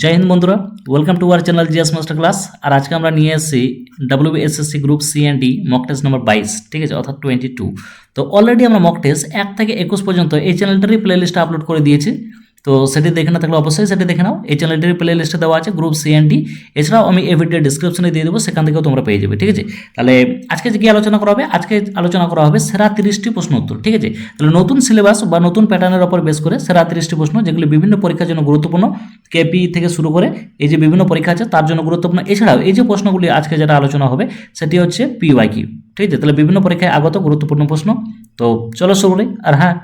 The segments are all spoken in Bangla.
জয় হিন্দ বন্ধুরা welcome to our channel GS master class আর আজকে আমরা নিয়ে এসেছি WBSSC group C and D mock test number বাইশ, ঠিক আছে, অর্থাৎ টোয়েন্টি টু তো অলরেডি আমরা মক টেস্ট এক থেকে একুশ পর্যন্ত এই চ্যানেলটারই প্লেলিস্ট আপলোড করে দিয়েছি। তো সেটি দেখে না থাকলে অবশ্যই সেটি দেখে নাও। এই চ্যানেলটির প্লে লিস্টে দেওয়া আছে গ্রুপ সি অ্যান্ড ডি এছাড়াও আমি এই ভিডিও ডিসক্রিপশনে দিয়ে দেবো, সেখান থেকেও তোমরা পেয়ে যাবে, ঠিক আছে? তাহলে আজকে যে কি আলোচনা করা হবে, আজকে আলোচনা করা হবে সেরা তিরিশটি প্রশ্ন উত্তর, ঠিক আছে? তাহলে নতুন সিলেবাস বা নতুন প্যাটার্নের ওপর বেস করে সেরা তিরিশটি প্রশ্ন, যেগুলি বিভিন্ন পরীক্ষার জন্য গুরুত্বপূর্ণ কেপি থেকে শুরু করে এই যে বিভিন্ন পরীক্ষা আছে, তার জন্য গুরুত্বপূর্ণ। এছাড়াও এই যে প্রশ্নগুলি আজকে যেটা আলোচনা হবে, সেটি হচ্ছে পিওয়াই কিউ ঠিক আছে? তাহলে বিভিন্ন পরীক্ষায় আগত গুরুত্বপূর্ণ প্রশ্ন। তো চলো শুরু আর হ্যাঁ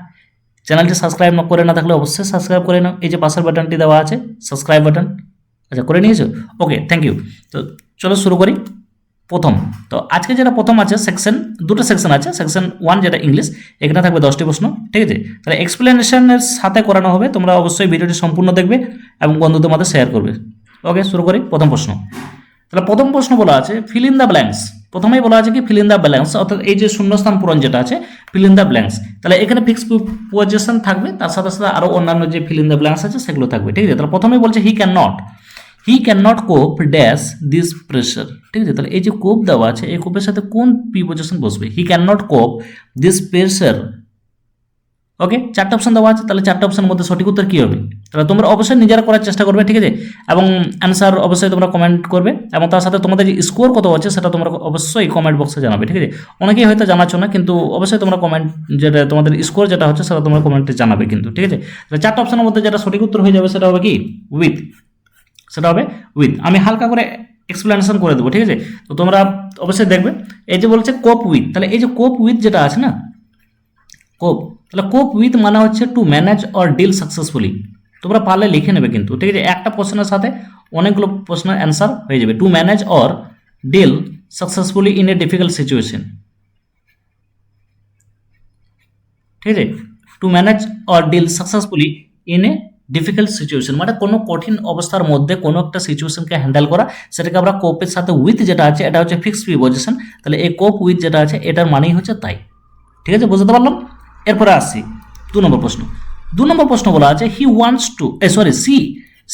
চ্যানেলটি সাবস্ক্রাইব না করে না থাকলে অবশ্যই সাবস্ক্রাইব করে নাও। এই যে পাশের বাটনটি দেওয়া আছে, সাবস্ক্রাইব বাটন। আচ্ছা করে নিয়েছো? ওকে থ্যাংক ইউ তো চলো শুরু করি। প্রথম, তো আজকে যেটা প্রথম আছে সেকশন দুটো সেকশন আছে সেকশন ওয়ান যেটা ইংলিশ এখানে থাকবে দশটি প্রশ্ন, ঠিক আছে? তাহলে এক্সপ্লেনেশনের সাথে করানো হবে, তোমরা অবশ্যই ভিডিওটি সম্পূর্ণ দেখবে এবং বন্ধুদের মধ্যে শেয়ার করবে। ওকে, শুরু করি, প্রথম প্রশ্ন। তাহলে প্রথম প্রশ্ন বলা আছে ফিল ইন দ্য ব্ল্যাঙ্কস প্রথমেই বলা আছে কি ফিল ইন দ্য ব্ল্যাঙ্কস অর্থাৎ এই যে শূন্যস্থান পূরণ যেটা আছে ফিল ইন দ্য ব্ল্যাঙ্কস তাহলে এখানে ফিক্স পজিশন থাকবে, তার সাথে সাথে আরও অন্যান্য যে ফিল ইন দ্য ব্ল্যাঙ্কস আছে, সেগুলো থাকবে, ঠিক আছে? তাহলে প্রথমেই বলছে he can not he can not cope dash this pressure ঠিক আছে? তাহলে এই যে কোপ দেওয়া আছে, এই কোপের সাথে কোন প্রিপোজিশন বসবে? He can not cope this pressure okay চারটা অপশন দেওয়া আছে, তাহলে চারটা অপশনের মধ্যে সঠিক উত্তর কী হবে? তাহলে তোমরা অবশ্যই নিজেরা করার চেষ্টা করবে, ঠিক আছে? এবং অ্যান্সার অবশ্যই তোমরা কমেন্ট করবে এবং তার সাথে তোমাদের যে স্কোর কত আছে, সেটা তোমরা অবশ্যই কমেন্ট বক্সে জানাবে, ঠিক আছে? অনেকেই হয়তো জানাচ্ছ না, কিন্তু অবশ্যই তোমরা কমেন্ট যেটা তোমাদের স্কোর যেটা হচ্ছে, সেটা তোমরা কমেন্টে জানাবে কিন্তু, ঠিক আছে? তাহলে চারটা অপশনের মধ্যে যেটা সঠিক উত্তর হয়ে যাবে, সেটা হবে কি? উইথ সেটা হবে উইথ আমি হালকা করে এক্সপ্লেনেশন করে দেবো, ঠিক আছে? তো তোমরা অবশ্যই দেখবে, এই যে বলছে কোপ উইথ তাহলে এই যে কোপ উইথ যেটা আছে না কোপ তাহলে কোপ উইথ মানে হচ্ছে to manage or deal successfully তোমরা পারলে লিখে নেবে কিন্তু। ঠিক আছে, একটা প্রশ্নের সাথে অনেকগুলো প্রশ্নের অ্যান্সার হয়ে যাবে। To manage or deal successfully in a difficult situation ঠিক আছে to manage or deal successfully in a difficult situation মানে কোনো কঠিন অবস্থার মধ্যে কোনো একটা সিচুয়েশনকে হ্যান্ডেল করা, সেটাকে আমরা কোপের সাথে উইথ যেটা আছে, এটা হচ্ছে ফিক্সড প্রিপোজিশন তাহলে এই কোপ উইথ যেটা আছে, এটার মানেই হচ্ছে তাই। ঠিক আছে, বুঝতে পারলাম? এরপরে আসছি দু নম্বর প্রশ্ন। দু নম্বর প্রশ্ন বলা আছে he wants to a sorry C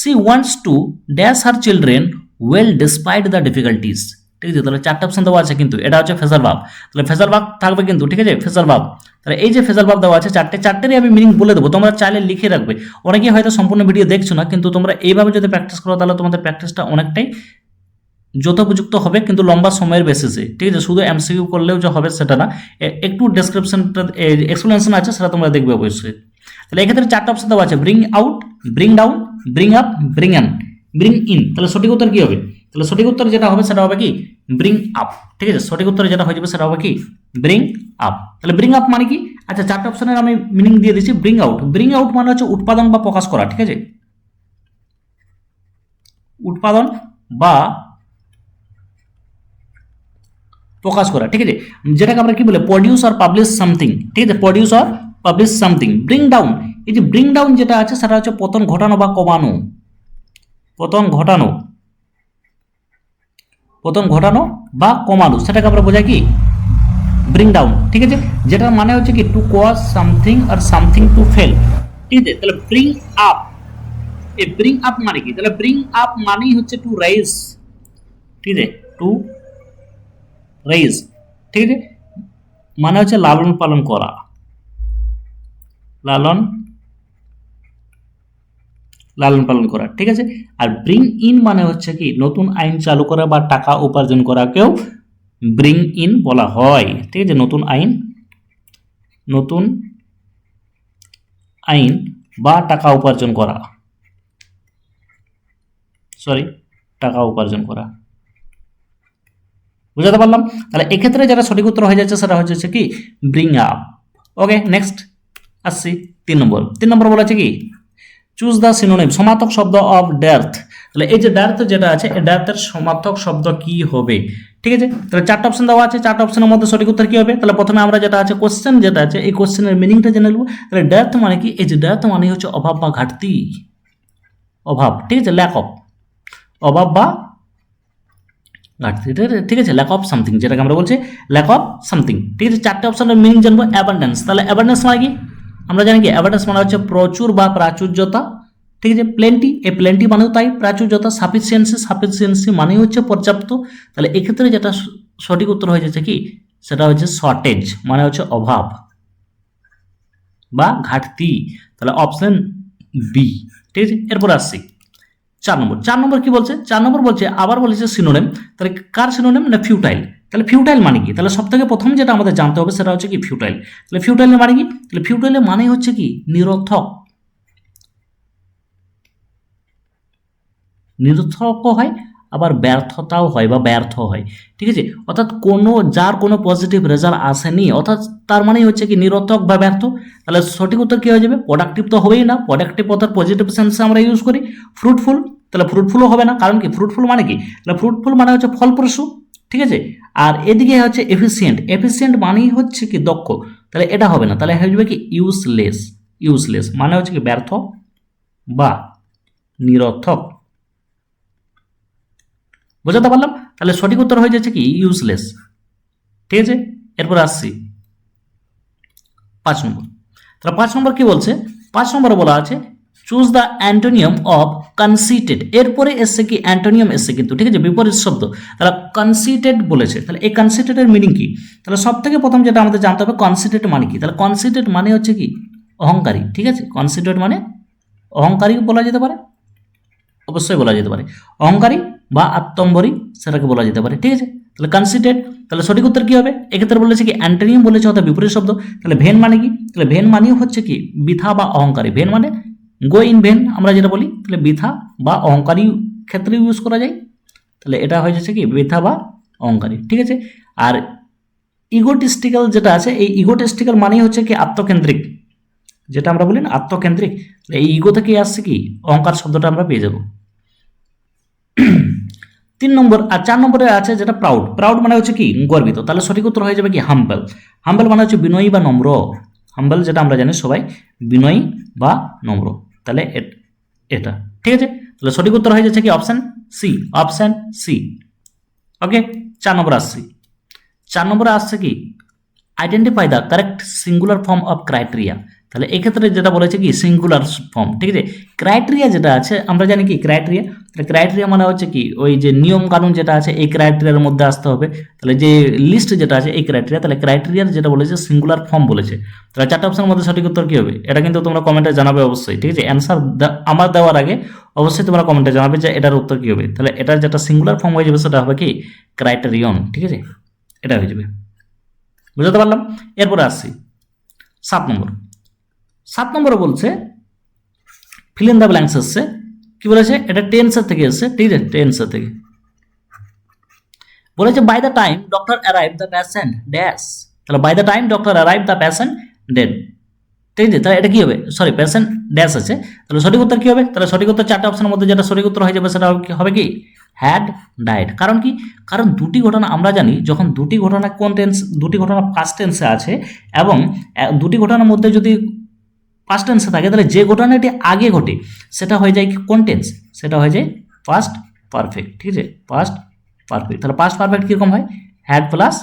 C wants to dash her children well despite the difficulties ঠিক আছে, তাহলে চারটা অপশন দেওয়া আছে কিন্তু, এটা হচ্ছে ফেজার ভাব। তাহলে ফেজার ভাব থাকবে কিন্তু, ঠিক আছে ফেজার ভাব। তাহলে এই যে ফেজার ভাব দেওয়া আছে, চারটে, চারটেরই আমি মিনিং বলে দেবো, তোমরা চাইলে লিখে রাখবে। অনেকেই হয়তো সম্পূর্ণ ভিডিও দেখছ না, কিন্তু তোমরা এইভাবে যদি প্র্যাকটিস করো, তাহলে তোমাদের প্র্যাকটিসটা অনেকটাই যথোপযুক্ত হবে কিন্তু লম্বা সময়ের বেসিসে ঠিক আছে? শুধু এমসিকিউ করলেও যে হবে সেটা না। একটু ডেসক্রিপশনটা এক্সপ্লেনেশন আছে, সেটা তোমরা দেখবে অবশ্যই। তাহলে এক্ষেত্রে চারটা অপশন দেওয়া আছে। Bring out bring down bring up bring an bring in তাহলে সঠিক উত্তর কি হবে? তাহলে সঠিক উত্তর যেটা হবে, সেটা হবে কি? ব্রিং আপ ঠিক আছে? সঠিক উত্তর যেটা হয়ে যাবে, সেটা হবে কি? ব্রিং আপ তাহলে ব্রিং আপ মানে কি? আচ্ছা চারটা অপশনের আমি মিনিং দিয়ে দিচ্ছি ব্রিং আউট ব্রিং আউট মানে হচ্ছে উৎপাদন বা প্রকাশ করা, ঠিক আছে? উৎপাদন বা প্রকাশ করা, ঠিক আছে? যেটাকে আমরা কি বলে প্রডিউস আর পাবলিশ সামথিং ঠিক আছে? প্রডিউস আর পাবলিশ সামথিং ব্রিং ডাউন এই যে ব্রিং ডাউন যেটা আছে, সেটা হচ্ছে পতন ঘটানো বা কমানো। পতন ঘটানো। পতন ঘটানো বা কমানো, সেটাকে আমরা বোঝাই কি? ব্রিং ডাউন ঠিক আছে? যেটার মানে হচ্ছে কি টু কজ সামথিং আর সামথিং টু ফেল ঠিক আছে? তাহলে ব্রিং আপ এই ব্রিং আপ মানে কি? তাহলে ব্রিং আপ মানেই হচ্ছে টু রাইজ ঠিক আছে? টু রাইজ ঠিক আছে? মানে হচ্ছে লালন পালন করা। লালন লালন পালন করা, ঠিক আছে? আর ব্রিং ইন মানে হচ্ছে কি, নতুন আইন চালু করা বা টাকা উপার্জন করাকেও ব্রিং ইন বলা হয়, ঠিক আছে? নতুন আইন নতুন আইন বা টাকা উপার্জন করা। সরি টাকা উপার্জন করা। বুঝাতে পারলাম? তাহলে এক্ষেত্রে যারা সঠিক উত্তর হয়ে যাচ্ছে, সেটা হচ্ছে কি? ব্রিং আপ ওকে নেক্সট আসছি তিন নম্বর। তিন নম্বর বলেছে কি? চুজ দ্য সিনোনিম সমার্থক শব্দ অফ ডেথ তাহলে এই যে ডেথ যেটা আছে, এই ডেথের সমার্থক শব্দ কি হবে? ঠিক আছে? তাহলে চারটা অপশন দেওয়া আছে, চারটা অপশনের মধ্যে সঠিক উত্তর কি হবে? তাহলে প্রথমে আমরা যেটা আছে কোশ্চেন যেটা আছে, এই কোশ্চেনের মিনিংটা জেনে নেব। তাহলে ডেথ মানে কি? এই যে ডেথ মানে হচ্ছে অভাব বা ঘাটতি। অভাব, ঠিক আছে? ল্যাক অফ অভাব বা এটা- ঠিক আছে ল্যাক অফ সামথিং যেটাকে আমরা বলছি ল্যাক অফ সামথিং ঠিক আছে, চারটে অপশনের মিনিং জানব অ্যাবান্ডেন্স তাহলে অ্যাবান্ডেন্স মানে কি? আমরা জানি কি অ্যাবান্ডেন্স মানে হচ্ছে প্রচুর বা প্রাচুর্যতা। ঠিক আছে প্লেন্টি এই প্লেন্টি মানেও তাই, প্রাচুর্যতা সাফিসিয়েন্সি সাফিসিয়েন্সি মানেই হচ্ছে পর্যাপ্ত। তাহলে এক্ষেত্রে যেটা সঠিক উত্তর হয়ে যাচ্ছে কি? সেটা হচ্ছে শর্টেজ মানে হচ্ছে অভাব বা ঘাটতি। তাহলে অপশন বি ঠিক আছে, এরপর আসছি। চার নম্বর। চার নম্বর কি বলছে? চার নম্বর বলছে, আবার বলেছে সিনোনেম তাহলে কার সিনোনেম না ফিউটাইল তাহলে ফিউটাইল মানে কি? তাহলে সবথেকে প্রথম যেটা আমাদের জানতে হবে সেটা হচ্ছে কি ফিউটাইল তাহলে ফিউটাইলের মানে কি? তাহলে ফিউটাইলের মানে হচ্ছে কি? নিরর্থক। নিরর্থক হয় আবার ব্যর্থতাও হয় বা ব্যর্থ হয়। ঠিক আছে? অর্থাৎ কোনো, যার কোনো পজিটিভ রেজাল্ট আসেনি, অর্থাৎ তার মানেই হচ্ছে কি নিরর্থক বা ব্যর্থ। তাহলে সঠিক উত্তর কী হয়ে যাবে? প্রোডাক্টিভ তো হবেই না। প্রোডাক্টিভ অর্থাৎ পজিটিভ সেন্সে আমরা ইউজ করি। ফ্রুটফুল তাহলে ফ্রুটফুলও হবে না। কারণ কি ফ্রুটফুল মানে কি? তাহলে ফ্রুটফুল মানে হচ্ছে ফলপ্রসূ। ঠিক আছে? আর এদিকে হচ্ছে এফিসিয়েন্ট এফিসিয়েন্ট মানেই হচ্ছে কি দক্ষ। তাহলে এটা হবে না। তাহলে হয়ে যাবে কি ইউজলেস ইউজলেস মানে হচ্ছে কি ব্যর্থ বা নিরর্থক। বোঝাতে পারলাম? তাহলে সঠিক উত্তর হয়ে যাচ্ছে কি? ইউজলেস ঠিক আছে? এরপর আসছি। পাঁচ নম্বর। তাহলে পাঁচ নম্বর কি বলছে? পাঁচ নম্বর বলা আছে choose the antonym of conceited এরপরে এসছে কি? অ্যান্টোনিয়াম এসছে কিন্তু। ঠিক আছে? বিপরীত শব্দ। তাহলে কনসিটেড বলেছে। তাহলে এই কনসিটেডের মিনিং কি? তাহলে সব থেকে প্রথম যেটা আমাদের জানতে হবে কনসিটেড মানে কি? তাহলে কনসিটেড মানে হচ্ছে কি? অহংকারী। ঠিক আছে? কনসিটেড মানে অহংকারী বলা যেতে পারে। অবশ্যই বলা যেতে পারে। অহংকারী বা আত্মম্বরী, সেটাকে বলা যেতে পারে। ঠিক আছে? তাহলে কনসিডেড তাহলে সঠিক উত্তর কি হবে? এক্ষেত্রে বলেছে কি অ্যান্টোনিয়াম বলেছে অর্থাৎ বিপরীত শব্দ। তাহলে ভেন মানে কি? তাহলে ভেন মানেও হচ্ছে কি, বৃথা বা অহংকারী। ভেন মানে গো ইন ভেন আমরা যেটা বলি, তাহলে বৃথা বা অহংকারী ক্ষেত্রে ইউজ করা যায়। তাহলে এটা হয়ে যাচ্ছে কি, বৃথা বা অহংকারী। ঠিক আছে? আর ইগোটিস্টিক্যাল যেটা আছে, এই ইগোটিস্টিক্যাল মানেই হচ্ছে কি, আত্মকেন্দ্রিক। যেটা আমরা বলি না, আত্মকেন্দ্রিক। এই ইগো থেকে আসছে কি, অহংকার শব্দটা আমরা পেয়ে যাব। তিন নম্বর আর চার নম্বরে আছে যেটা প্রাউড প্রাউড মানে হচ্ছে কি? গর্বিত। তাহলে সঠিক উত্তর হয়ে যাবে কি? হাম্বেল হাম্বেল মানে হচ্ছে বিনয়ী বা নম্র। হাম্বেল যেটা আমরা জানি সবাই, বিনয়ী বা নম্র। তাহলে এট- ঠিক আছে? তাহলে সঠিক উত্তর হয়ে যাচ্ছে কি? Option C option C okay চার নম্বর আসছি। চার নম্বরে আসছে কি? Identify the correct singular form of criteria তাহলে এক্ষেত্রে যেটা বলেছে কি সিঙ্গুলার ফর্ম ঠিক আছে? ক্রাইটেরিয়া যেটা আছে, আমরা জানি কি ক্রাইটেরিয়া তাহলে ক্রাইটেরিয়া মানে হচ্ছে কি, ওই যে নিয়ম কানুন যেটা আছে, এই ক্রাইটেরিয়ার মধ্যে আসতে হবে। তাহলে যে লিস্ট যেটা আছে, এই ক্রাইটেরিয়া তাহলে ক্রাইটেরিয়ার যেটা বলেছে সিঙ্গুলার ফর্ম বলেছে। তাহলে চারটা অপশনের মধ্যে সঠিক উত্তর কী হবে? এটা কিন্তু তোমরা কমেন্টে জানাবে অবশ্যই, ঠিক আছে? অ্যান্সার আমার দেওয়ার আগে অবশ্যই তোমরা কমেন্টে জানাবে যে এটার উত্তর কী হবে। তাহলে এটার যেটা সিঙ্গুলার ফর্ম হয়ে যাবে, সেটা হবে কি ক্রাইটেরিয়ন ঠিক আছে? এটা হয়ে যাবে। বুঝতে পারলাম? এরপরে আসছি। সাত নম্বর। সাত নম্বরে বলছে ফিল ইন দ্য ব্ল্যাঙ্কস এসছে। কি বলেছে? এটা টেন্সের থেকে এসছে, ঠিক আছে টেন্সের থেকে। বলেছে by the time doctor arrive the patient dash তাহলে by the time doctor arrive the patient dead ঠিক আছে, তাহলে এটা কি হবে? সরি প্যাশেন্ট ড্যাশ আছে। তাহলে সঠিক উত্তর কি হবে? তাহলে সঠিক উত্তর চারটা অপশনের মধ্যে যেটা সঠিক উত্তর হয়ে যাবে, সেটা হবে কি হ্যাড ডায়েট কারণ কি? কারণ দুটি ঘটনা আমরা জানি, যখন দুটি ঘটনা কোন টেন্স দুটি ঘটনা ফার্স্ট টেন্সে আছে, এবং দুটি ঘটনার মধ্যে যদি ফার্স্ট টেন্সে থাকে, তাহলে যে ঘটনাটি আগে ঘটে, সেটা হয়ে যায় কি কোন টেন্স সেটা হয়ে যায় ফার্স্ট পারফেক্ট ঠিক আছে? ফার্স্ট পারফেক্ট তাহলে পাস্ট পারফেক্ট কীরকম হয়? হ্যাড প্লাস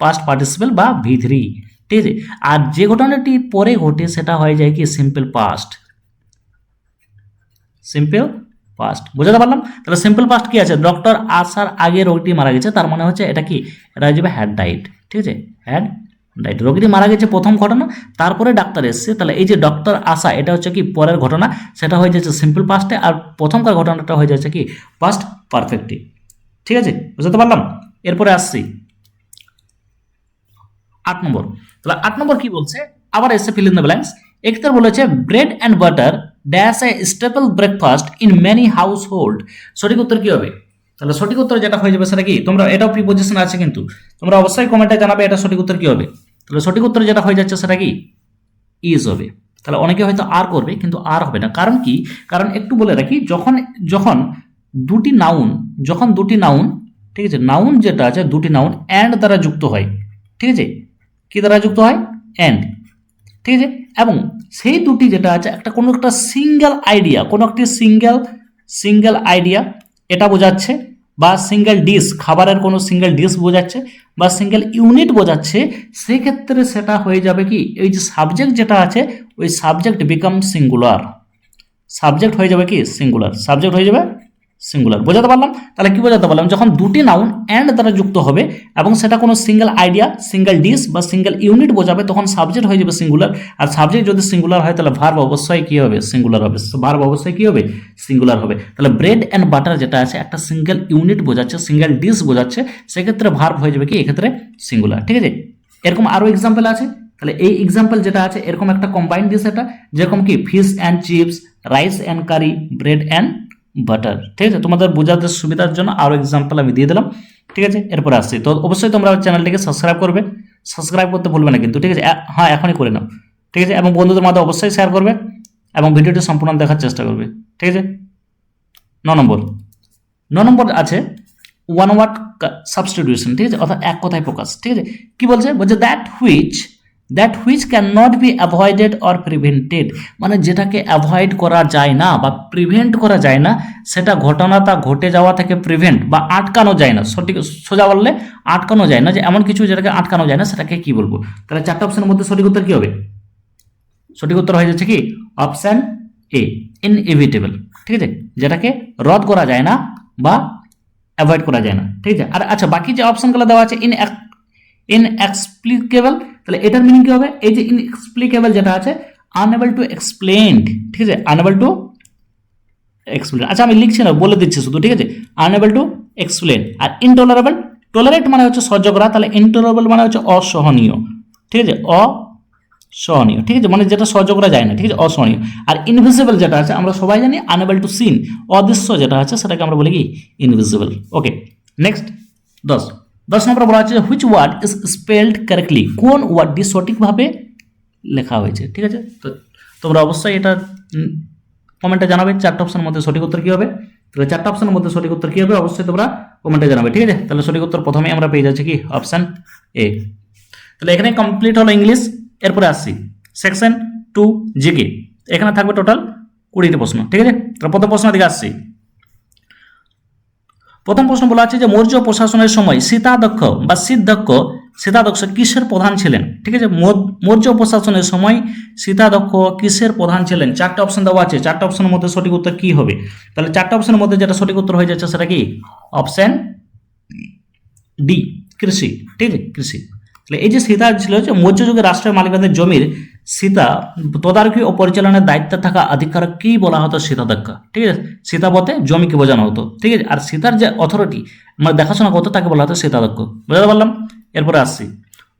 পাস্ট পার্টিসিপেল বা ভি থ্রি ঠিক আছে? আর যে ঘটনাটি পরে ঘটে, সেটা হয়ে যায় কি সিম্পল পাস্ট সিম্পল পাস্ট বুঝতে পারলাম? তাহলে সিম্পল পাস্ট কি আছে? ডক্টর আসার আগে রোগটি মারা গেছে, তার মানে হচ্ছে এটা কি? এটা হয়ে যাবে হ্যাড ডাইট ঠিক আছে? হ্যাড ডাইট রোগীটি মারা গেছে প্রথম ঘটনা, তারপরে ডাক্তার এসছে। তাহলে এই যে ডক্টর আসা, এটা হচ্ছে কি পরের ঘটনা, সেটা হয়ে যাচ্ছে সিম্পল পাস্টে আর প্রথমকার ঘটনাটা হয়ে যাচ্ছে কি পাস্ট পারফেক্টে ঠিক আছে? বুঝতে পারলাম? এরপরে আসছি। আট নম্বর। তাহলে আট নম্বর কি বলছে? আবার এসে ফিল ইন দ্য ব্ল্যাঙ্কস এক্ষেত্রে বলেছে bread and butter dash a staple breakfast in many household সঠিক উত্তর কি হবে? তাহলে সঠিক উত্তর যেটা হয়ে যাবে সেটা কি? তোমরা এটাও প্রিপোজিশন আছে কিন্তু। তোমরা অবশ্যই কমেন্টে জানাবে এটা সঠিক উত্তর কি হবে? তাহলে সঠিক উত্তর যেটা হয়ে যাচ্ছে সেটা কি? ইজ হবে। তাহলে অনেকে হয়তো আর করবে, কিন্তু আর হবে না। কারণ কি? কারণ একটু বলে রাখি, যখন যখন দুটি নাউন যখন দুটি নাউন ঠিক আছে নাউন যেটা আছে, দুটি নাউন অ্যান্ড দ্বারা যুক্ত হয়, ঠিক আছে? কি দ্বারা যুক্ত হয়? অ্যান্ড ঠিক আছে? এবং সেই দুটি যেটা আছে, একটা কোনো একটা সিঙ্গেল আইডিয়া কোনো একটি সিঙ্গেল সিঙ্গেল আইডিয়া এটা বোঝাচ্ছে বা সিঙ্গেল ডিশ খাবারের কোনো সিঙ্গেল ডিশ বোঝাচ্ছে বা সিঙ্গেল ইউনিট বোঝাচ্ছে, সেক্ষেত্রে সেটা হয়ে যাবে কি? এই যে সাবজেক্ট যেটা আছে, ওই সাবজেক্ট বিকাম সিঙ্গুলার সাবজেক্ট হয়ে যাবে কি? সিঙ্গুলার সাবজেক্ট হয়ে যাবে সিঙ্গুলার বোঝাতে পারলাম? তাহলে কি বোঝাতে পারলাম? যখন দুটি নাউন অ্যান্ড দ্বারা যুক্ত হবে এবং সেটা কোনো সিঙ্গেল আইডিয়া সিঙ্গেল ডিস বা সিঙ্গেল ইউনিট বোঝাবে, তখন সাবজেক্ট হয়ে যাবে সিঙ্গুলার আর সাবজেক্ট যদি সিঙ্গুলার হয়, তাহলে ভার্ব অবশ্যই কি হবে? সিঙ্গুলার হবে। ভার্ব অবশ্যই কি হবে? সিঙ্গুলার হবে। তাহলে ব্রেড অ্যান্ড বাটার যেটা আছে, একটা সিঙ্গেল ইউনিট বোঝাচ্ছে সিঙ্গেল ডিস বোঝাচ্ছে, সেক্ষেত্রে ভার্ব হয়ে যাবে কি? এক্ষেত্রে সিঙ্গুলার ঠিক আছে? এরকম আরও এক্সাম্পল আছে? তাহলে এই এক্সাম্পল যেটা আছে, এরকম একটা কম্বাইন্ড ডিস এটা। যেরকম কি? Fish and chips rice and curry bread and butter ঠিক আছে? তোমাদের বোঝাতে সুবিধার জন্য আরও এক্সাম্পল আমি দিয়ে দিলাম, ঠিক আছে? এরপরে আসছি। তো অবশ্যই তোমরা চ্যানেলটিকে সাবস্ক্রাইব করবে। সাবস্ক্রাইব করতে ভুলবে না কিন্তু, ঠিক আছে? হ্যাঁ এখনই করে নাও, ঠিক আছে? এবং বন্ধুদের মধ্যে অবশ্যই শেয়ার করবে এবং ভিডিওটি সম্পূর্ণ দেখার চেষ্টা করবে, ঠিক আছে? ন নম্বর। ন নম্বর আছে ওয়ান ওয়ার্ড সাবস্টিটিউশন ঠিক আছে? অর্থাৎ এক কথায় প্রকাশ, ঠিক আছে? কি বলছে? বলছে that which that which can not be avoided or prevented মানে যেটাকে অ্যাভয়েড করা যায় না বা প্রিভেন্ট করা যায় না, সেটা ঘটনাটা ঘটে যাওয়া থেকে প্রিভেন্ট বা আটকানো যায় না। সঠিক সোজা বললে আটকানো যায় না, যে এমন কিছু যেটাকে আটকানো যায় না, সেটাকে কি বলব? তাহলে চারটা অপশনের মধ্যে সঠিক উত্তর কী হবে? সঠিক উত্তর হয়ে যাচ্ছে কি? অপশান এ ইনএভিটেবল ঠিক আছে? যেটাকে রদ করা যায় না বা অ্যাভয়েড করা যায় না, ঠিক আছে? আর আচ্ছা বাকি যে অপশনগুলো দেওয়া আছে ইন ইনএক্সপ্লিকেবল তাহলে এটার মিনিং কি হবে? এই যে ইনএক্সপ্লিকেবল যেটা আছে আনএবল টু এক্সপ্লেন ঠিক আছে? আনএবল টু এক্সপ্লেন আচ্ছা আমি লিখছি না, বলে দিচ্ছি শুধু, ঠিক আছে? আনএবল টু এক্সপ্লেন আর ইনটলারেবল টলারেট মানে হচ্ছে সহ্য করা, তাহলে ইনটলারেবল মানে হচ্ছে অসহনীয়, ঠিক আছে? অসহনীয়, ঠিক আছে? মানে যেটা সহ্য করা যায় না, ঠিক আছে? অসহনীয়। আর ইনভিজিবল যেটা আছে, আমরা সবাই জানি আনএবল টু সিন অদৃশ্য যেটা আছে, সেটাকে আমরা বলি কি? ইনভিজিবল ওকে নেক্সট দশ। দশ নম্বর বলা হচ্ছে which word is spelled correctly কোন ওয়ার্ডটি সঠিকভাবে লেখা হয়েছে? ঠিক আছে? তো তোমরা অবশ্যই এটা কমেন্টে জানাবে, চারটা অপশনের মধ্যে সঠিক উত্তর কী হবে? তাহলে চারটা অপশনের মধ্যে সঠিক উত্তর কী হবে? অবশ্যই তোমরা কমেন্টে জানাবে, ঠিক আছে? তাহলে সঠিক উত্তর প্রথমেই আমরা পেয়ে যাচ্ছি কি? অপশান এ তাহলে এখানে কমপ্লিট হলো ইংলিশ এরপরে আসছি। সেকশন টু জিকে এখানে থাকবে টোটাল কুড়িটি প্রশ্ন, ঠিক আছে? তাহলে প্রথম প্রশ্ন দিকে আসছি। প্রথম প্রশ্ন বলা আছে যে মৌর্য প্রশাসনের সময় সীতাদক্ষ বা সিদ্ধক্ষ সীতাদক্ষ কিসের প্রধান ছিলেন? ঠিক আছে মৌর্য প্রশাসনের সময় সীতাদক্ষ কিসের প্রধান ছিলেন? চারটা অপশন দেওয়া আছে, চারটা অপশনের মধ্যে সঠিক উত্তর কি হবে? তাহলে চারটা অপশনের মধ্যে যেটা সঠিক উত্তর হয়ে যাচ্ছে সেটা কি? অপশন ডি কৃষি। ঠিক আছে, কৃষি। তাহলে এই যে সীতা ছিল যে মৌর্য যুগের রাষ্ট্রের মালিকাদের জমির সীতা তদারকি ও পরিচালনার দায়িত্বে থাকা আধিকারিককেই বলা হতো সীতাধ্যক্ষ ঠিক আছে? সীতা পথে জমিকে বোঝানো হতো? ঠিক আছে? আর সীতার যে অথরিটি মানে দেখাশোনা করতো, তাকে বলা হতো সীতাধ্যক্ষ বুঝতে পারলাম? এরপরে আসছি।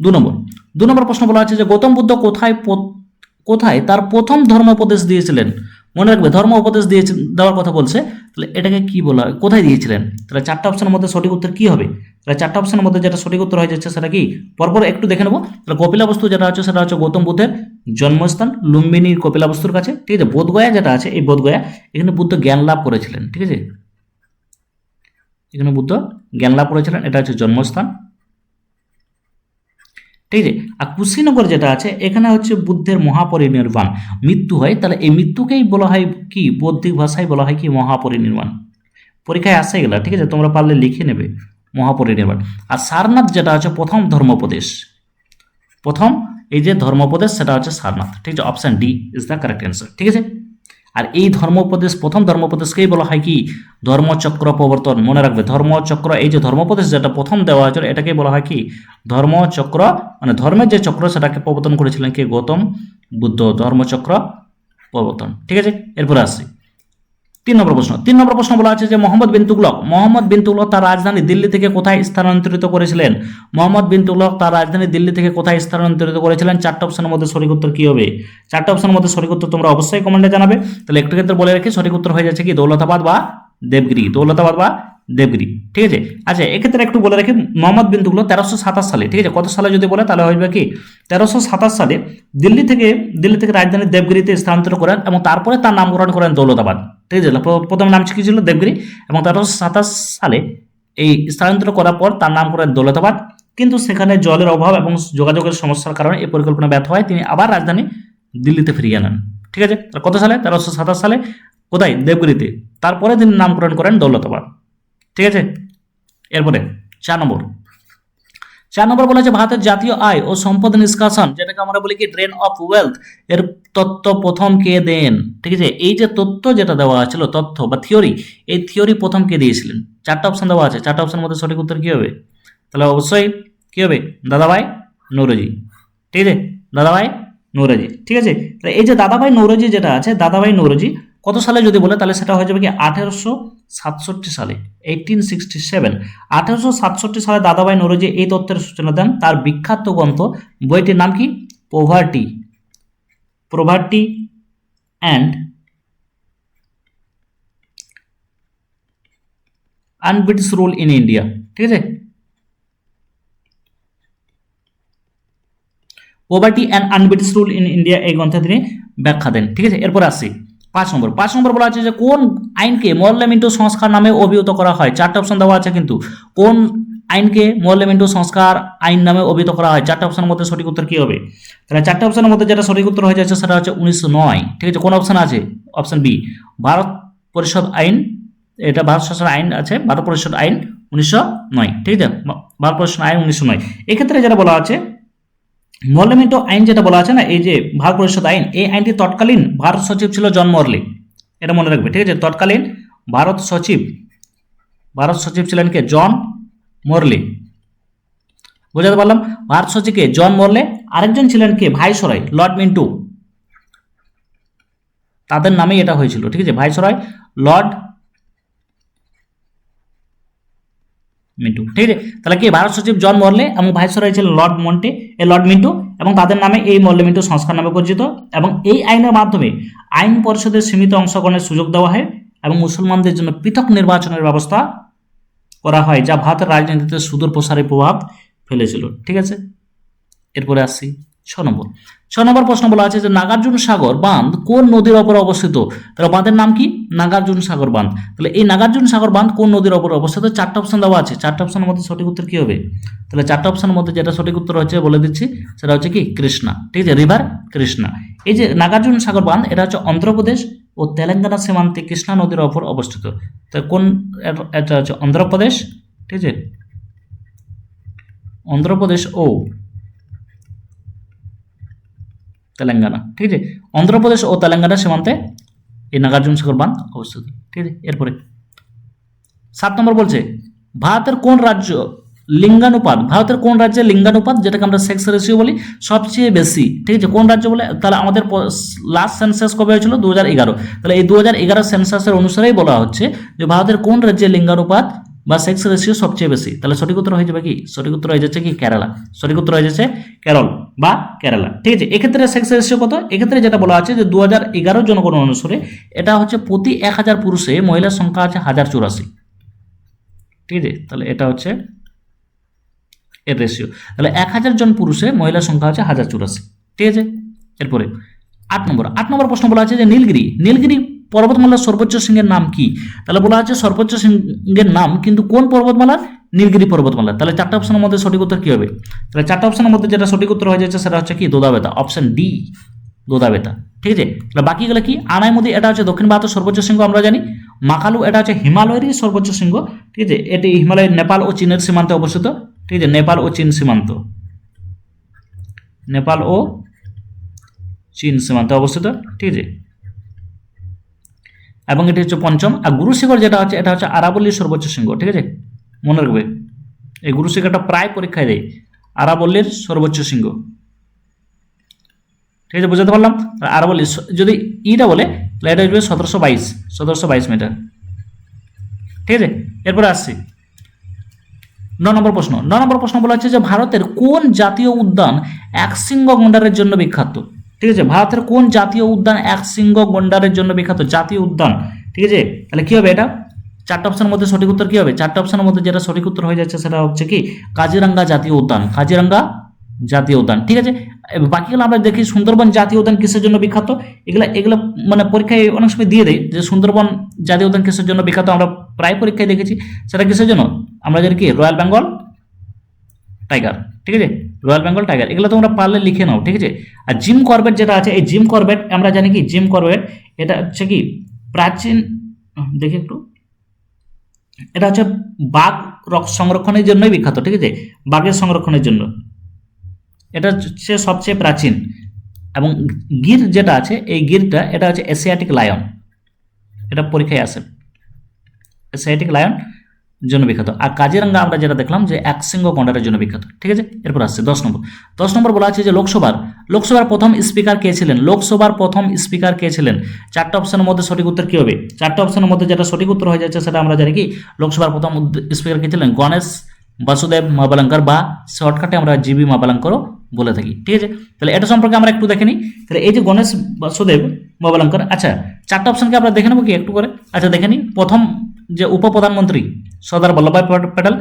দু নম্বর। দু নম্বর প্রশ্ন বলা আছে যে গৌতম বুদ্ধ কোথায় কোথায় তার প্রথম ধর্ম উপদেশ দিয়েছিলেন? মনে রাখবে, ধর্ম উপদেশ দিয়েছে দেওয়ার কথা বলছে, তাহলে এটাকে কি বলা, কোথায় দিয়েছিলেন? তাহলে চারটা অপশনের মধ্যে সঠিক উত্তর কি হবে? তাহলে চারটা অপশনের মধ্যে যেটা সঠিক উত্তর হয়ে যাচ্ছে সেটা কি? পরপর একটু দেখে নেব। তাহলে কপিলাবস্তু যেটা হচ্ছে সেটা হচ্ছে গৌতম বুদ্ধের জন্মস্থান লুম্বিনীর কপিলাবস্তুর কাছে। ঠিক আছে, বোধগয়া যেটা আছে, এই বোধগয়া, এখানে বুদ্ধ জ্ঞান লাভ করেছিলেন, ঠিক আছে? এখানে বুদ্ধ জ্ঞান লাভ করেছিলেন, এটা হচ্ছে জন্মস্থান। ঠিক আছে? আর কুশীনগর যেটা আছে, এখানে হচ্ছে বুদ্ধের মহাপরিনির্বাণ। মৃত্যু হয়, তাহলে এই মৃত্যুকেই বলা হয় কি? বৌদ্ধিক ভাষায় বলা হয় কি? মহাপরিনির্বাণ। পরীক্ষায় আসে গেলা, ঠিক আছে? তোমরা পারলে লিখে নেবে, মহাপরিনির্বাণ। আর সারনাথ যেটা হচ্ছে প্রথম ধর্মোপদেশ। প্রথম, এই যে ধর্মোপদেশ, সেটা হচ্ছে সারনাথ। ঠিক আছে? Option D is the correct answer. ঠিক আছে? আর এই ধর্মোপদেশ, প্রথম ধর্মোপদেশকেই বলা হয় কি? ধর্মচক্র প্রবর্তন, মনে রাখবে। ধর্মচক্র, এই যে ধর্মোপদেশ যেটা প্রথম দেওয়া হয়েছিল, এটাকেই বলা হয় কি? ধর্মচক্র মানে ধর্মের যে চক্র, সেটাকে প্রবর্তন করেছিলেন কি? গৌতম বুদ্ধ। ধর্মচক্র প্রবর্তন। ঠিক আছে? এরপরে আসছি তিন নম্বর প্রশ্ন। তিন নম্বর প্রশ্ন বলা আছে যে মোহাম্মদ বিন তুগলক মোহাম্মদ বিন তুগলক তার রাজধানী দিল্লি থেকে কোথায় স্থানান্তরিত করেছিলেন? মোহাম্মদ বিন তুগলক তার রাজধানী দিল্লি থেকে কোথায় স্থানান্তরিত করেছিলেন? চারটা অপশনের মধ্যে সঠিক উত্তর কি হবে? চারটা অপশনের মধ্যে সঠিক উত্তর তোমরা অবশ্যই কমেন্টে জানাবে। তাহলে একটু ক্ষেত্রে বলে রাখি, সঠিক উত্তর হয়ে যাচ্ছে কি? দৌলতাবাদ বা দেবগিরি। দৌলতাবাদ বা দেবগিরি ঠিক আছে? আচ্ছা এক্ষেত্রে একটু বলে রাখি, মোহাম্মদ বিন তুগলক তেরোশো সাতাশ সালে, ঠিক আছে? কত সালে যদি বলে, তাহলে হবে কি? তেরোশো সাতাশ সালে দিল্লি থেকে দিল্লি থেকে রাজধানী দেবগিরিতে স্থানান্তর করেন এবং তারপরে তার নামকরণ করেন দৌলতাবাদ, ঠিক আছে? প্রথম নাম কি ছিল? দেবগিরি। এবং তেরোশো সাতাশ সালে এই স্থানান্তর করার পর তার নাম করেন দৌলতাবাদ। কিন্তু সেখানে জলের অভাব এবং যোগাযোগের সমস্যার কারণে এই পরিকল্পনা ব্যর্থ হয়। তিনি আবার রাজধানী দিল্লিতে ফিরিয়ে আনেন, ঠিক আছে? কত সালে? তেরোশো সাতাশ সালে, কোথায়? দেবগিরিতে। তারপরে তিনি নামকরণ করেন দৌলতাবাদ। ঠিক আছে? এরপরে চার নম্বর। চার নম্বর বলা হচ্ছে ভারতের জাতীয় আয় ও সম্পদ নিষ্কাশন যেটাকে আমরা বলি কি ড্রেন অফ ওয়েলথ এর তত্ত্ব প্রথম কে দেন? ঠিক আছে? এই যে তত্ত্ব যেটা দেওয়া ছিল তথ্য বা থিওরি এই থিওরি প্রথম কে দিয়েছিলেন? চারটা অপশন দেওয়া আছে। চারটা অপশনের মধ্যে সঠিক উত্তর কি হবে? তাহলে অবশ্যই কি হবে? দাদাভাই নৌরজি। ঠিক আছে? দাদাভাই নৌরজি। ঠিক আছে? তাহলে এই যে দাদাভাই নৌরজি যেটা আছে, দাদাভাই নৌরজি কত সালে যদি বলে, তাহলে সেটা হয়ে যাবে কি আঠেরোশো সাতষট্টি সালে এইটিন সিক্সটি সেভেন আঠেরোশো সাতষট্টি সালে দাদাভাই নৌরজি এই তত্ত্বের সূচনা দেন, তার বিখ্যাত গ্রন্থ, বইটির নাম কি? Poverty poverty and unbritish rule in India ঠিক আছে? Poverty and unbritish rule in India এই গ্রন্থে তিনি ব্যাখ্যা দেন, ঠিক আছে? এরপর আসি। পাঁচ নম্বর পাঁচ নম্বর বলা আছে যে কোন আইনকে মল্লামিন্টু সংস্কার নামে অভিহিত করা হয়? চারটা অপশন দেওয়া আছে কিন্তু। কোন আইনকে মল্লামিন্টু সংস্কার আইন নামে অভিহিত করা হয়? চারটা অপশনের মধ্যে সঠিক উত্তর কি হবে? তাহলে চারটা অপশনের মধ্যে যেটা সঠিক উত্তর হয়ে যাচ্ছে সেটা হচ্ছে উনিশশো নয়। ঠিক আছে, কোন অপশন আছে? অপশন বি ভারত পরিষদ আইন, এটা ভারত শাসন আইন আছে, ভারত পরিষদ আইন উনিশশো নয়। ঠিক আছে, ভারত পরিষদ আইন উনিশশো নয়। এক্ষেত্রে যেটা বলা আছে মল্লামিন্টো আইন যেটা বলা আছে না, এই যে ভারত পরিষদ আইন, এই আইনটি তৎকালীন ভারত সচিব ছিল জন মরলি। এটা মনে রাখবে, ঠিক আছে? তৎকালীন ভারত সচিব ভারত সচিব ছিলেন কে? জন মরলি। বোঝাতে পারলাম? ভারত সচিবকে জন মরলে। আরেকজন ছিলেন কে? Viceroy, Lord Mintu. তাদের নামেই এটা হয়েছিল, ঠিক আছে? ভাইসরয়, লর্ড মিন্টু, ঠিক আছে? তাহলে কি ভারত সচিব জন মরলে এবং ভাইসরয় ছিলেন লর্ড মন্টে, এ লর্ড মিন্টু, এবং তাদের নামে এই মল্লে মিন্টু সংস্কার নামে পরিচিত, এবং এই আইনের মাধ্যমে আইন পরিষদের সীমিত অংশগ্রহণের সুযোগ দেওয়া হয় এবং মুসলমানদের জন্য পৃথক নির্বাচনের ব্যবস্থা করা হয়, যা ভারতের রাজনীতিতে সুদূর প্রসারী প্রভাব ফেলেছিল, ঠিক আছে? এরপরে আসছি ছ নম্বর। ছ নম্বর প্রশ্ন বলা আছে যে নাগার্জুন সাগর বাঁধ কোন নদীর ওপর অবস্থিত? তাহলে বাঁধের নাম কি? নাগার্জুন সাগর বাঁধ। তাহলে এই নাগার্জুন সাগর বাঁধ কোন নদীর ওপর অবস্থিত? চারটা অপশন দেওয়া আছে। চারটা অপশনের মধ্যে সঠিক উত্তর কি হবে? তাহলে চারটা অপশনের মধ্যে যেটা সঠিক উত্তর হচ্ছে, বলে দিচ্ছি, সেটা হচ্ছে কি? কৃষ্ণা। ঠিক আছে? রিভার কৃষ্ণা। এই যে নাগার্জুন সাগর বাঁধ, এটা হচ্ছে অন্ধ্রপ্রদেশ ও তেলেঙ্গানা সীমান্তে কৃষ্ণা নদীর ওপর অবস্থিত। তো কোন এটা হচ্ছে অন্ধ্রপ্রদেশ। ঠিক আছে? অন্ধ্রপ্রদেশ ও তেলেঙ্গানা, ঠিক আছে? অন্ধ্রপ্রদেশ ও তেলেঙ্গানা সীমান্তে এই নাগার্জুন সাগর বাঁধ অবস্থিত, ঠিক আছে? এরপরে সাত নম্বর বলছে, ভারতের কোন রাজ্য লিঙ্গানুপাত, ভারতের কোন রাজ্যে লিঙ্গানুপাত, যেটাকে আমরা সেক্স রেশিও বলি, সবচেয়ে বেশি, ঠিক আছে? কোন রাজ্য বলে? তাহলে আমাদের লাস্ট সেন্সাস কবে হয়েছিল? দু হাজার এগারো। তাহলে এই দু হাজার এগারো সেন্সাসের অনুসারেই বলা হচ্ছে যে ভারতের কোন রাজ্যে লিঙ্গানুপাত বা সেক্স রেশিও সবচেয়ে বেশি। তাহলে সঠিক উত্তর হয়ে যাবে কি? সঠিক উত্তর হয়ে যাচ্ছে কি? কেরালা। সঠিক উত্তর হয়ে যাচ্ছে কেরল বা কেরালা। ঠিক আছে? এক্ষেত্রে সেক্স রেশিও কত? এক্ষেত্রে যেটা বলা আছে যে দু হাজার এগারো জনগণনা অনুসারে এটা হচ্ছে প্রতি এক হাজার পুরুষে মহিলার সংখ্যা আছে হাজার চুরাশি। ঠিক আছে? তাহলে এটা হচ্ছে এর রেশিও তাহলে এক হাজার জন পুরুষে মহিলার সংখ্যা হচ্ছে হাজার চুরাশি। ঠিক আছে? এরপরে আট নম্বর। আট নম্বর প্রশ্ন বলা আছে যে নীলগিরি। নীলগিরি পর্বতমালার সর্বোচ্চ শৃঙ্গের নাম কি? তাহলে বলা আছে সর্বোচ্চ শৃঙ্গের নাম, কিন্তু কোন পর্বতমালার? নীলগিরি পর্বতমালা তাহলে চারটা অপশনের মধ্যে সঠিক উত্তর কি হবে? তাহলে চারটা অপশনের মধ্যে যেটা সঠিক উত্তর হয়ে যাচ্ছে সেটা হচ্ছে কি? দোদাবেতা। Option D Doddabetta. ঠিক আছে? তাহলে বাকিগুলো কি? আনাইমুদি, এটা হচ্ছে দক্ষিণ ভারতের সর্বোচ্চ শৃঙ্গ আমরা জানি। মাকালু এটা হচ্ছে হিমালয়েরই সর্বোচ্চ শৃঙ্গ। ঠিক আছে? এটি হিমালয় নেপাল ও চীনের সীমান্তে অবস্থিত। ঠিক আছে? নেপাল ও চীন সীমান্ত। নেপাল ও চীন সীমান্তে অবস্থিত। ঠিক আছে? এবং এটি হচ্ছে পঞ্চম। আর গুরুশিখর যেটা হচ্ছে, এটা হচ্ছে আরাবল্লীর সর্বোচ্চ শৃঙ্গ, ঠিক আছে? মনে রাখবে। এই গুরুশিখরটা প্রায় পরীক্ষায় দেয়। আরাবল্লীর সর্বোচ্চ শৃঙ্গ। ঠিক আছে, বুঝতে পারলাম? আরাবল্লী যদি ইটা বলে, তাহলে এটা হচ্ছে সতেরোশো বাইশ সতেরোশো বাইশ মিটার। ঠিক আছে? এরপরে আসছি। ন নম্বর প্রশ্ন। ন নম্বর প্রশ্ন বলা হচ্ছে যে, ভারতের কোন জাতীয় উদ্যান একশৃঙ্গ গন্ডারের জন্য বিখ্যাত? ঠিক আছে? ভারতের কোন জাতীয় উদ্যান একশৃঙ্গ গন্ডারের জন্য বিখ্যাত? জাতীয় উদ্যান। ঠিক আছে? তাহলে কি হবে এটা? চারটা অপশনের মধ্যে সঠিক উত্তর কি হবে? চারটা অপশনের মধ্যে যেটা সঠিক উত্তর হয়ে যাচ্ছে সেটা হচ্ছে কি? কাজিরাঙ্গা জাতীয় উদ্যান। কাজিরাঙ্গা জাতীয় উদ্যান। ঠিক আছে? বাকিগুলো আমরা দেখি সুন্দরবন জাতীয় উদ্যান কিসের জন্য বিখ্যাত? এগুলো এগুলো মানে পরীক্ষায় অনেক সময় দিয়ে দেয় যে সুন্দরবন জাতীয় উদ্যান কিসের জন্য বিখ্যাত? আমরা প্রায় পরীক্ষায় দেখেছি। সেটা কিসের জন্য? আমরা জানি কি? Royal Bengal tiger. ঠিক আছে? রয়্যাল বেঙ্গল টাইগার এগুলো তোমরা পারলে লিখে নাও, ঠিক আছে? আর জিম করবেট যেটা আছে, এই জিম করবেট আমরা জানি কি? জিম করবেট এটা হচ্ছে কি? প্রাচীন দেখি একটু। এটা হচ্ছে বাঘ রক- সংরক্ষণের জন্যই বিখ্যাত, ঠিক আছে? বাঘের সংরক্ষণের জন্য। এটা হচ্ছে সবচেয়ে প্রাচীন। এবং গির যেটা আছে, এই গিরটা, এটা হচ্ছে এশিয়াটিক লায়ন এটা পরীক্ষায় আসে। এশিয়াটিক লায়ন জন্য বিখ্যাত আর কাজিরাঙ্গা আমরা যেটা দেখলাম যে একশৃঙ্গ গন্ডারের জন্য বিখ্যাত ঠিক আছে? এরপর আসছে দশ নম্বর। দশ নম্বর বলা আছে যে লোকসভার লোকসভার প্রথম স্পিকার কে ছিলেন? লোকসভার প্রথম স্পিকার কে ছিলেন? চারটা অপশনের মধ্যে সঠিক উত্তর কি হবে? চারটা অপশনের মধ্যে যেটা সঠিক উত্তর হয়ে যাচ্ছে সেটা আমরা জানি কি? লোকসভার প্রথম স্পিকার কে ছিলেন? গণেশ, বাসুদেব মহাবালঙ্কর বা শর্টকাটে আমরা জিবি মহাবালঙ্করও বলে থাকি, ঠিক আছে? তাহলে এটা সম্পর্কে আমরা একটু দেখে নিই। তাহলে এই যে গণেশ, বাসুদেব মহাবালঙ্কর আচ্ছা চারটা অপশনকে আমরা দেখে নেব কি একটু করে? আচ্ছা দেখে নিই। প্রথম যে উপপ্রধানমন্ত্রী সর্দার বল্লভভাই প্যাটেল,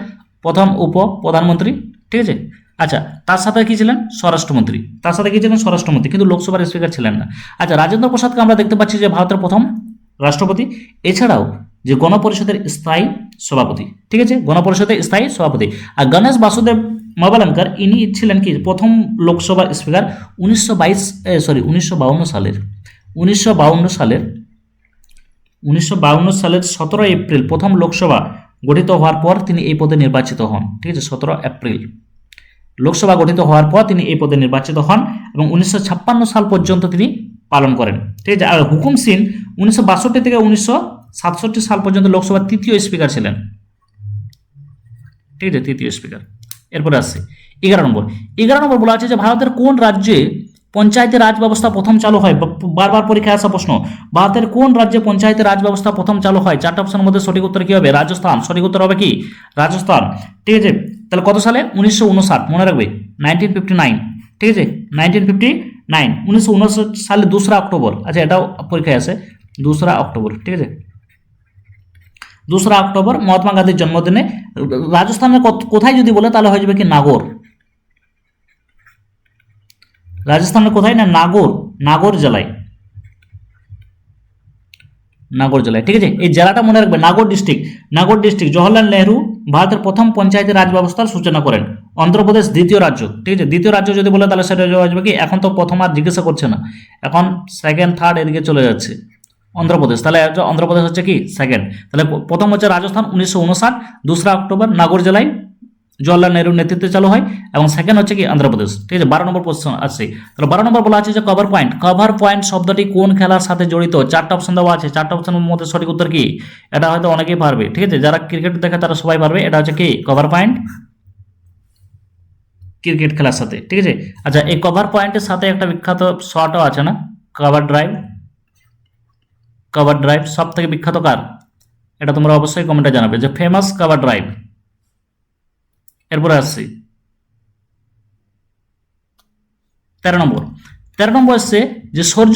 প্রথম উপপ্রধানমন্ত্রী ঠিক আছে? আচ্ছা তার সাথে কি ছিলেন? স্বরাষ্ট্রমন্ত্রী। তার সাথে কি ছিলেন? স্বরাষ্ট্রমন্ত্রী, কিন্তু লোকসভার স্পিকার ছিলেন না। আচ্ছা রাজেন্দ্র প্রসাদকে আমরা দেখতে পাচ্ছি যে ভারতের প্রথম রাষ্ট্রপতি। এছাড়াও যে গণপরিষদের স্থায়ী সভাপতি, ঠিক আছে? গণপরিষদের স্থায়ী সভাপতি। আর গণেশ বাসুদেব মবালঙ্কর, ইনি ছিলেন কি? প্রথম লোকসভার স্পিকার উনিশশো বাইশ সরি, উনিশশো সালের। উনিশশো সালের উনিশশো সালের সতেরো এপ্রিল প্রথম লোকসভা গঠিত হওয়ার পর তিনি এই পদে নির্বাচিত হন। ঠিক আছে, সতেরো এপ্রিল। লোকসভা গঠিত হওয়ার পর তিনি এই পদে নির্বাচিত হন এবং উনিশশো ছাপ্পান্ন সাল পর্যন্ত তিনি পালন করেন। ঠিক আছে, আর হুকুম সিং উনিশশো থেকে উনিশশো সাতষট্টি সাল পর্যন্ত লোকসভার তৃতীয় স্পিকার ছিলেন। ঠিক আছে, তৃতীয় স্পিকার। এরপরে আসছে। এগারো নম্বর। এগারো নম্বর বলা আছে যে, ভারতের কোন রাজ্যে পঞ্চায়েতে রাজ ব্যবস্থা প্রথম চালু হয়? বারবার পরীক্ষায় আসা প্রশ্ন। ভারতের কোন রাজ্যে পঞ্চায়েতে রাজ ব্যবস্থা প্রথম চালু হয়? চারটা অপশনের মধ্যে সঠিক উত্তর কি হবে? রাজস্থান। সঠিক উত্তর হবে কি? রাজস্থান। ঠিক আছে? তাহলে কত সালে? উনিশশো উনষাট। মনে রাখবে? নাইনটিন ফিফটি নাইন ঠিক আছে? নাইনটিন ফিফটি নাইন উনিশশো উনষাট সালে দোসরা অক্টোবর। আচ্ছা এটাও পরীক্ষায় আসে দোসরা অক্টোবর। ঠিক আছে? দোসরা অক্টোবর মহাত্মা গান্ধীর জন্মদিনে, রাজস্থানের কোথায় যদি বলে, তাহলে হয়ে যাবে কি? নাগর। রাজস্থানের কোথায় না নাগর? নাগর জেলায়। নাগর জেলায়, ঠিক আছে? এই জেলাটা মনে রাখবে, নাগর ডিস্ট্রিক্ট নাগর ডিস্ট্রিক্ট জওহরলাল নেহরু ভারতের প্রথম পঞ্চায়েতের রাজ ব্যবস্থার সূচনা করেন। অন্ধ্রপ্রদেশ দ্বিতীয় রাজ্য, ঠিক আছে? দ্বিতীয় রাজ্য যদি বলে, তাহলে সেটা যাবে কি? এখন তো প্রথম আর জিজ্ঞাসা করছে না। এখন সেকেন্ড থার্ড এদিকে চলে যাচ্ছে। অন্ধ্রপ্রদেশ, তাহলে অন্ধ্রপ্রদেশ হচ্ছে কি? সেকেন্ড তাহলে প্রথম হচ্ছে রাজস্থান, উনিশশো উনষাট। দোসরা অক্টোবর, নাগর জেলায় জওয়াহরলাল নেহরুর নেতৃত্বে চালু হয় এবং সেকেন্ড হচ্ছে কি অন্ধ্রপ্রদেশ। ঠিক আছে, বারো নম্বর প্রশ্ন আছে। তাহলে বারো নম্বর বলা আছে যে কভার পয়েন্ট কভার পয়েন্ট শব্দটি কোন খেলার সাথে জড়িত? চারটা অপশন দেওয়া আছে। চারটা অপশনের মধ্যে সঠিক উত্তর কি? এটা হয়তো অনেকেই পারবে। ঠিক আছে, যারা ক্রিকেট দেখে তারা সবাই পারবে। এটা হচ্ছে কি? কভার পয়েন্ট ক্রিকেট খেলার সাথে। ঠিক আছে? আচ্ছা এই কভার পয়েন্টের সাথে একটা বিখ্যাত শটও আছে না? কভার ড্রাইভ কভার ড্রাইভ সব থেকে বিখ্যাত কার? এটা তোমরা অবশ্যই কমেন্টে জানাবে যে ফেমাস কভার ড্রাইভ এরপরে আসছি। তেরো নম্বর। তেরো নম্বর আসছে যে সৌর্য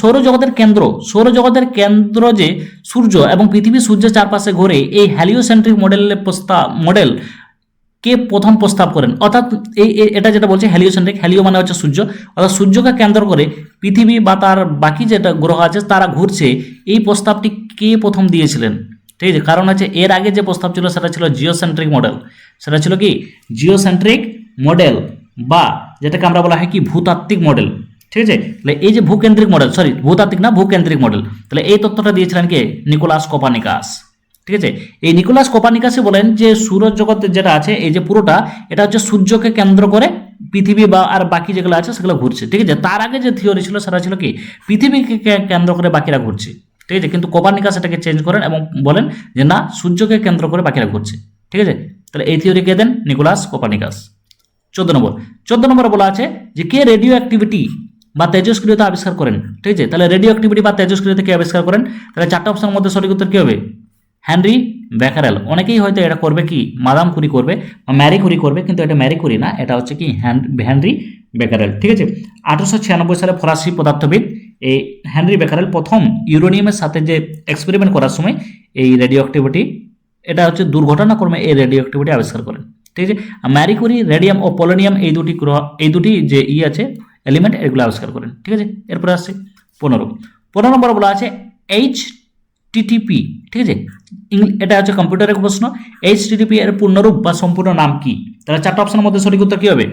সৌরজগতের কেন্দ্র সৌরজগতের কেন্দ্র যে সূর্য এবং পৃথিবী সূর্যের চারপাশে ঘোরে এই হ্যালিওসেন্ট্রিক মডেলের প্রস্তাব মডেল কে প্রথম প্রস্তাব করেন। অর্থাৎ এই এটা যেটা বলছে হ্যালিওসেন্ট্রিক হ্যালিও মানে হচ্ছে সূর্য। অর্থাৎ সূর্যকে কেন্দ্র করে পৃথিবী বা তার বাকি যেটা গ্রহ আছে, তারা ঘুরছে। এই প্রস্তাবটি কে প্রথম দিয়েছিলেন? ঠিক আছে? কারণ হচ্ছে এর আগে যে প্রস্তাব ছিল, সেটা ছিল জিওসেন্ট্রিক মডেল সেটা ছিল কি? জিওসেন্ট্রিক মডেল বা যেটাকে আমরা বলা হয় কি? ভূতাত্ত্বিক মডেল ঠিক আছে? তাহলে এই যে ভূকেন্দ্রিক মডেল সরি ভূতাত্ত্বিক না, ভূকেন্দ্রিক মডেল তাহলে এই তথ্যটা দিয়েছিলেন কে? নিকোলাস কোপানিকাস। ঠিক আছে? এই নিকোলাস কোপানিকাসই বলেন যে সৌরজগৎ যেটা আছে, এই যে পুরোটা, এটা হচ্ছে সূর্যকে কেন্দ্র করে পৃথিবী বা আর বাকি যেগুলো আছে, সেগুলো ঘুরছে। ঠিক আছে? তার আগে যে থিওরি ছিল, সেটা ছিল কি? পৃথিবীকে কেন্দ্র করে বাকিরা ঘুরছে। ঠিক আছে? কিন্তু কোপানিকাস এটাকে চেঞ্জ করেন এবং বলেন যে না, সূর্যকে কেন্দ্র করে বাকিরা ঘুরছে। ঠিক আছে? তাহলে এই থিওরি কে দেন? নিকোলাস কোপানিকাস চোদ্দ নম্বর। চোদ্দ নম্বরে বলা আছে যে কে রেডিও অ্যাক্টিভিটি বা তেজস্ক্রিয়তা আবিষ্কার করেন? ঠিক আছে? তাহলে রেডিও অ্যাক্টিভিটি বা তেজস্ক্রিয়তা কে আবিষ্কার করেন? তাহলে চারটা অপশনের মধ্যে সঠিক উত্তর কি হবে? হ্যানরি ব্যাকারেল অনেকেই হয়তো এটা করবে কি? মাদাম কুরি করবে বা ম্যারি কুরি করবে, কিন্তু এটা ম্যারি কুরি না, এটা হচ্ছে কি হ্যান- হ্যানরি ব্যাকারেল ঠিক আছে? আঠারোশো ছিয়ানব্বই সালে ফরাসি পদার্থবিদ এই হ্যানরি ব্যাকারেল প্রথম ইউরোনিয়ামের সাথে যে এক্সপেরিমেন্ট করার সময় এই রেডিও অ্যাক্টিভিটি এটা হচ্ছে দুর্ঘটনাক্রমে এই রেডিও অ্যাক্টিভিটি আবিষ্কার করেন। ঠিক আছে? ম্যারি কুরি রেডিয়াম ও পোলোনিয়াম এই দুটি গ্রহ, এই দুটি যে ই আছে এলিমেন্ট এগুলো আবিষ্কার করেন। ঠিক আছে? এরপরে আসছে পনেরো। পনেরো নম্বর বলা আছে এইচ টিটিপি ঠিক আছে? এটা হচ্ছে কম্পিউটারের প্রশ্ন। এইচ টিটিপি এর পূর্ণরূপ বা সম্পূর্ণ নাম কি? তাহলে চারটা অপশনের মধ্যে সঠিক উত্তর কি হবে?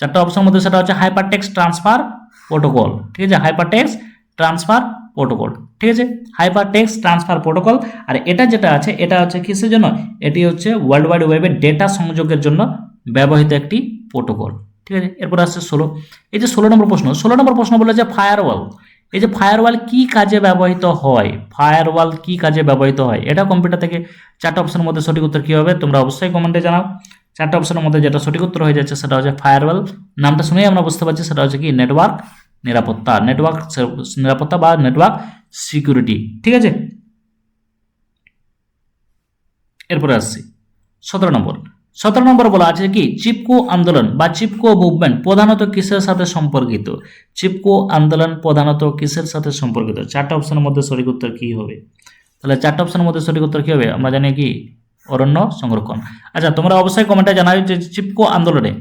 চারটা অপশনের মধ্যে সেটা হচ্ছে হাইপারটেক্স ট্রান্সফার প্রোটোকল ঠিক আছে? হাইপারটেক্স ট্রান্সফার প্রোটোকল ঠিক আছে? হাইপার টেক্সট ট্রান্সফার প্রোটোকল আর এটা যেটা আছে, এটা হচ্ছে কিসের জন্য? এটি হচ্ছে ওয়ার্ল্ড ওয়াইড ওয়েবের ডেটা সংযোগের জন্য ব্যবহৃত একটি প্রোটোকল ঠিক আছে? এরপর আসছে ষোলো। এই যে ষোলো নম্বর প্রশ্ন, ষোলো নম্বর প্রশ্ন বলে যে ফায়ারওয়াল এই যে ফায়ারওয়াল কি কাজে ব্যবহৃত হয়? ফায়ারওয়াল কি কাজে ব্যবহৃত হয়? এটা কম্পিউটার থেকে চারটা অপশনের মধ্যে সঠিক উত্তর কী হবে? তোমরা অবশ্যই কমেন্টে জানাও। চারটা অপশনের মধ্যে যেটা সঠিক উত্তর হয়ে যাচ্ছে সেটা হচ্ছে ফায়ারওয়াল নামটা শুনেই আমরা বুঝতে পারছি, সেটা হচ্ছে কি নেটওয়ার্ক নিরাপত্তা। নেটওয়ার্ক নিরাপত্তা বা নেটওয়ার্ক সিকিউরিটি ঠিক আছে? এরপরে আসছি, সতেরো নম্বর। সতেরো নম্বর বলা আছে কি চিপকো আন্দোলন বা চিপকো মুভমেন্ট প্রধানত কিসের সাথে সম্পর্কিত? চিপকো আন্দোলন প্রধানত কিসের সাথে সম্পর্কিত? চারটা অপশনের মধ্যে সঠিক উত্তর কী হবে? তাহলে চারটা অপশনের মধ্যে সঠিক উত্তর কী হবে? আমরা জানি কি অরণ্য সংরক্ষণ। আচ্ছা তোমরা অবশ্যই কমেন্টে জানাবে যে চিপকো আন্দোলনে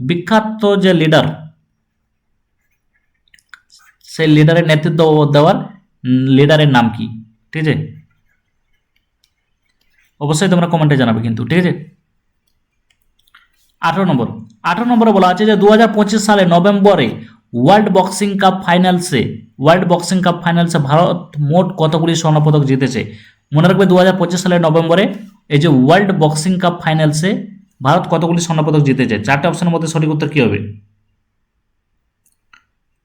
বিখ্যাত যে লিডার সেই লিডারের নেতৃত্ব দেওয়ার লিডারের নাম কি? ঠিক আছে? অবশ্যই তোমরা কমেন্টে জানাবে কিন্তু, ঠিক আছে? আঠারো নম্বর। আঠারো নম্বরে বলা আছে যে দু হাজার পঁচিশ সালে নভেম্বরে ওয়ার্ল্ড বক্সিং কাপ ফাইনালসে ওয়ার্ল্ড বক্সিং কাপ ফাইনালসে ভারত মোট কতগুলি স্বর্ণপদক জিতেছে? মনে রাখবে দু সালের নভেম্বরে এই যে ওয়ার্ল্ড বক্সিং কাপ ফাইনালসে ভারত কতগুলি স্বর্ণপদক জিতেছে? চারটে অপশনের মধ্যে সঠিক উত্তর কী হবে?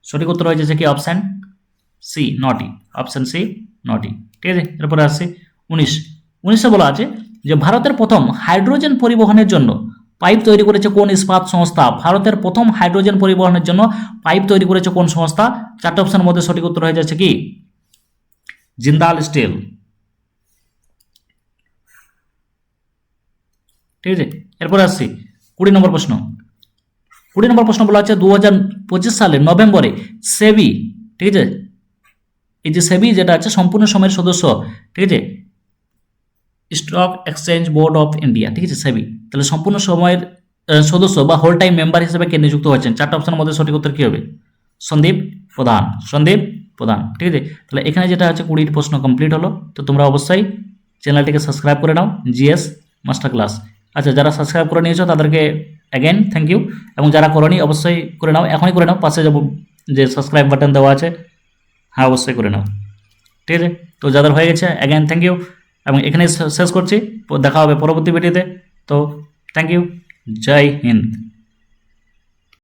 সঠিক উত্তর হয়ে যাচ্ছে কি? অপশান সি নটি অপশান সি নটি ঠিক আছে? এরপরে আসছে উনিশ। উনিশে বলা আছে যে ভারতের প্রথম হাইড্রোজেন পরিবহনের জন্য পাইপ তৈরি করেছে কোন ইস্পাত সংস্থা? ভারতের প্রথম হাইড্রোজেন পরিবহনের জন্য পাইপ তৈরি করেছে কোন সংস্থা? চারটে অপশনের মধ্যে সঠিক উত্তর হয়ে যাচ্ছে কি? জিন্দাল স্টিল। ঠিক আছে? এরপর আসছি, কুড়ি নম্বর প্রশ্ন। কুড়ি নম্বর প্রশ্ন বলা হচ্ছে দু হাজার পঁচিশ সালে নভেম্বরে সেবি, ঠিক আছে? এই যে সেবি যেটা আছে, সম্পূর্ণ সময়ের সদস্য, ঠিক আছে? Stock exchange board of India, ঠিক আছে, সেবি। তাহলে সম্পূর্ণ সময়ের সদস্য বা হোল টাইম মেম্বার হিসেবে কে নিযুক্ত হয়েছেন? চারটা অপশনের মধ্যে সঠিক উত্তর কী হবে? সন্দীপ প্রধান। সন্দীপ প্রধান, ঠিক আছে? তাহলে এখানে যেটা আছে, কুড়ির প্রশ্ন কমপ্লিট হলো। তো তোমরা অবশ্যই চ্যানেলটিকে সাবস্ক্রাইব করে নাও জিএস মাস্টার ক্লাস আচ্ছা যারা সাবস্ক্রাইব করে নিয়েছো তাদেরকে অ্যাগেন থ্যাংক ইউ এবং যারা করনি, অবশ্যই করে নাও, এখনই করে নাও, পাশে যাব যে সাবস্ক্রাইব বাটন দেওয়া আছে হ্যাঁ অবশ্যই করে নাও। ঠিক আছে? তো যাদের হয়ে গেছে অ্যাগেন থ্যাংক ইউ এবং এখানে শেষ করছি, দেখা হবে পরবর্তী ভিডিওতে তো। Thank you Jai Hind.